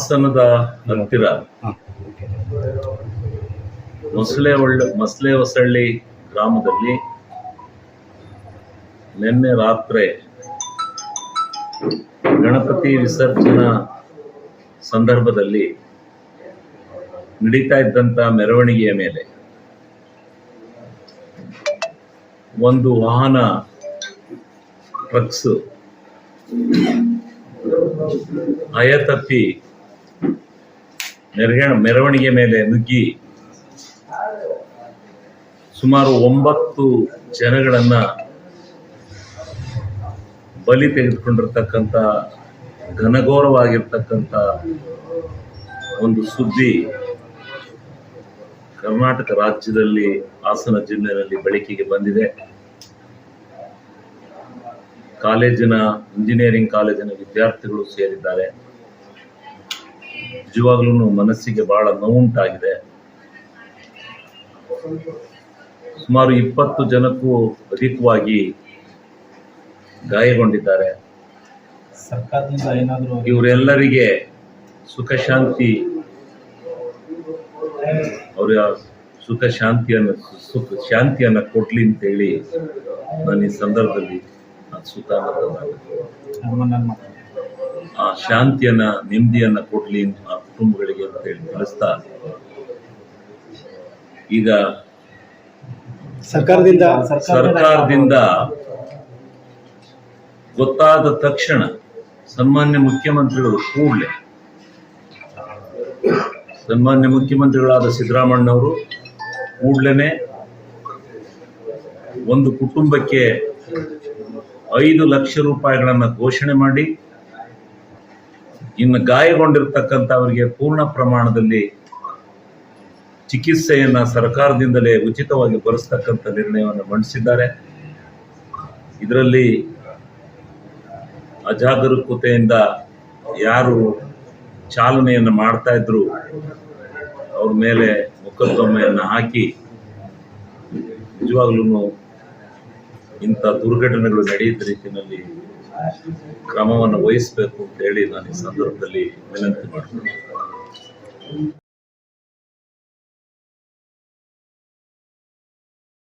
ಹಾಸನದ ಹತ್ತಿರ ಮೊಸಳೆ ಒಳ್ಳೆ ಮೊಸಳೆ ಹೊಸಳ್ಳಿ ಗ್ರಾಮದಲ್ಲಿ ನಿನ್ನೆ ರಾತ್ರಿ ಗಣಪತಿ ವಿಸರ್ಜನಾ ಸಂದರ್ಭದಲ್ಲಿ ನಡೀತಾ ಇದ್ದಂತ ಮೆರವಣಿಗೆಯ ಮೇಲೆ ಒಂದು ವಾಹನ ಟ್ರಕ್ಸ್ ಅಯತಪ್ಪಿ ಮೆರಗ ಮೆರವಣಿಗೆ ಮೇಲೆ ನುಗ್ಗಿ ಸುಮಾರು ಒಂಬತ್ತು ಜನಗಳನ್ನ ಬಲಿ ತೆಗೆದುಕೊಂಡಿರ್ತಕ್ಕಂಥ, ಘನಘೋರವಾಗಿರ್ತಕ್ಕಂಥ ಒಂದು ಸುದ್ದಿ ಕರ್ನಾಟಕ ರಾಜ್ಯದಲ್ಲಿ, ಹಾಸನ ಜಿಲ್ಲೆಯಲ್ಲಿ ಬೆಳಕಿಗೆ ಬಂದಿದೆ. ಕಾಲೇಜಿನ, ಇಂಜಿನಿಯರಿಂಗ್ ಕಾಲೇಜಿನ ವಿದ್ಯಾರ್ಥಿಗಳು ಸೇರಿದ್ದಾರೆ. ನಿಜವಾಗ್ಲೂ ಮನಸ್ಸಿಗೆ ಬಹಳ ನೋವುಂಟಾಗಿದೆ. ಸುಮಾರು ಇಪ್ಪತ್ತು ಜನಕ್ಕೂ ಅಧಿಕವಾಗಿ ಗಾಯಗೊಂಡಿದ್ದಾರೆ. ಸರ್ಕಾರದಿಂದ ಏನಾದರೂ ಇವರೆಲ್ಲರಿಗೆ ಸುಖ ಶಾಂತಿ ಅವರ ಸುಖ ಶಾಂತಿಯನ್ನು ಸುಖ ಶಾಂತಿಯನ್ನ ಕೊಡ್ಲಿ ಅಂತೇಳಿ ನಾನು ಈ ಸಂದರ್ಭದಲ್ಲಿ ನಾನು ಸುಖ ಹನುಮನ್ನ ಆ ಶಾಂತಿಯನ್ನ ನೆಮ್ಮದಿಯನ್ನ ಕೊಡ್ಲಿ ಆ ಕುಟುಂಬಗಳಿಗೆ ಅಂತ ಹೇಳಿ ತಿಳಿಸ್ತಾ ಈಗ ಸರ್ಕಾರದಿಂದ ಸರ್ಕಾರದಿಂದ ಗೊತ್ತಾದ ತಕ್ಷಣ ಸನ್ಮಾನ್ಯ ಮುಖ್ಯಮಂತ್ರಿಗಳು ಕೂಡಲೇ ಸನ್ಮಾನ್ಯ ಮುಖ್ಯಮಂತ್ರಿಗಳಾದ ಸಿದ್ದರಾಮಣ್ಣವರು ಕೂಡಲೇ ಒಂದು ಕುಟುಂಬಕ್ಕೆ ಐದು ಲಕ್ಷ ರೂಪಾಯಿಗಳನ್ನ ಘೋಷಣೆ ಮಾಡಿ ಇನ್ನು ಗಾಯಗೊಂಡಿರ್ತಕ್ಕಂಥವರಿಗೆ ಪೂರ್ಣ ಪ್ರಮಾಣದಲ್ಲಿ ಚಿಕಿತ್ಸೆಯನ್ನ ಸರ್ಕಾರದಿಂದಲೇ ಉಚಿತವಾಗಿ ಬರೆಸ್ತಕ್ಕಂಥ ನಿರ್ಣಯವನ್ನು ಮಂಡಿಸಿದ್ದಾರೆ. ಇದರಲ್ಲಿ ಅಜಾಗರೂಕತೆಯಿಂದ ಯಾರು ಚಾಲನೆಯನ್ನು ಮಾಡ್ತಾ ಇದ್ರು ಅವ್ರ ಮೇಲೆ ಮೊಕದ್ದಮೆಯನ್ನು ಹಾಕಿ ನಿಜವಾಗ್ಲೂ ಇಂಥ ದುರ್ಘಟನೆಗಳು ನಡೆಯುತ್ತ ರೀತಿಯಲ್ಲಿ ಕ್ರಮವನ್ನು ವಹಿಸಬೇಕು ಅಂತ ಹೇಳಿ ನಾನು ಈ ಸಂದರ್ಭದಲ್ಲಿ ವಿನಂತಿ ಮಾಡ್ತೀನಿ